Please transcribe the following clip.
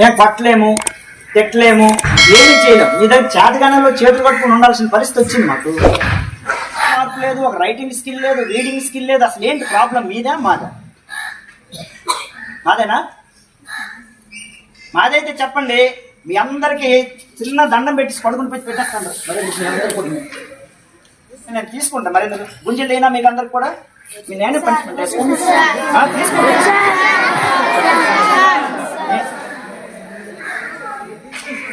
మేము కొట్టలేము తిట్టలేము ఏమి చేయలేము. మీ దగ్గర చేతగానంలో చేతులు కట్టుకుని ఉండాల్సిన పరిస్థితి వచ్చింది మాకు. మార్పు లేదు ఒక రైటింగ్ స్కిల్ లేదు రీడింగ్ స్కిల్ లేదు. అసలు ఏంటి ప్రాబ్లం మీదా మాదా. మాదేనా? మాదైతే చెప్పండి మీ అందరికీ చిన్న దండం పెట్టి పడుకుని పెట్టి పెట్టేస్తాను. మరి నేను తీసుకుంటా మరి గుంజలు లేనా మీకు అందరికి కూడా? మీ నేను పనిష్మెంట్ తీసుకుంటా